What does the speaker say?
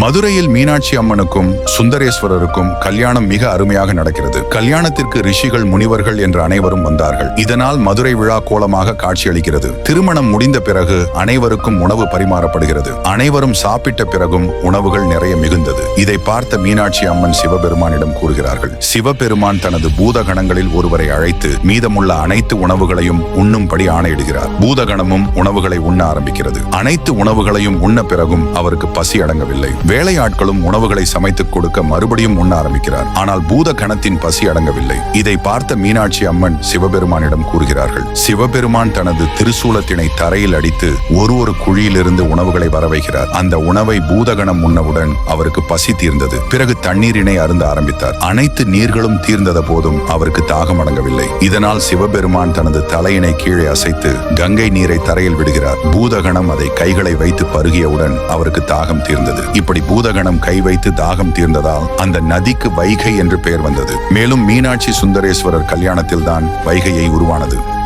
மதுரையில் மீனாட்சி அம்மனுக்கும் சுந்தரேஸ்வரருக்கும் கல்யாணம் மிக அருமையாக நடக்கிறது. கல்யாணத்திற்கு ரிஷிகள் முனிவர்கள் என்று அனைவரும் வந்தார்கள். இதனால் மதுரை விழா கோலமாக காட்சியளிக்கிறது. திருமணம் முடிந்த பிறகு அனைவருக்கும் உணவு பரிமாறப்படுகிறது. அனைவரும் சாப்பிட்ட பிறகும் உணவுகள் நிறைய மிகுந்தது. இதை பார்த்த மீனாட்சி அம்மன் சிவபெருமானிடம் கூறுகிறார்கள். சிவபெருமான் தனது பூதகணங்களில் ஒருவரை அழைத்து மீதமுள்ள அனைத்து உணவுகளையும் உண்ணும்படி ஆணையிடுகிறார். பூதகணமும் உணவுகளை உண்ண ஆரம்பிக்கிறது. அனைத்து உணவுகளையும் உண்ண பிறகும் அவருக்கு பசி அடங்கவில்லை. வேலையாட்களும் உணவுகளை சமைத்துக் கொடுக்க மறுபடியும் உண்ண ஆரம்பிக்கிறார். ஆனால் பூத கணத்தின் பசி அடங்கவில்லை. இதை பார்த்த மீனாட்சி அம்மன் சிவபெருமானிடம் கூறுகிறார்கள் சிவபெருமான் தனது திருசூலத்தினை தரையில் அடித்து ஒரு ஒரு குழியிலிருந்து உணவுகளை வரவைகிறார் அந்த உணவை பூதகணம் உண்ணவுடன் அவருக்கு பசி தீர்ந்தது. பிறகு தண்ணீரினை அருந்த ஆரம்பித்தார். அனைத்து நீர்களும் தீர்ந்தத போதும் அவருக்கு தாகம் அடங்கவில்லை. இதனால் சிவபெருமான் தனது தலையினை கீழே அசைத்து கங்கை நீரை தரையில் விடுகிறார். பூதகணம் அதை கைகளை வைத்து பருகியவுடன் அவருக்கு தாகம் தீர்ந்தது. இப்படி பூதகணம் கை வைத்து தாகம் தீர்ந்ததால் அந்த நதிக்கு வைகை என்று பெயர் வந்தது. மேலும் மீனாட்சி சுந்தரேஸ்வரர் கல்யாணத்தில்தான் வைகையை உருவானது.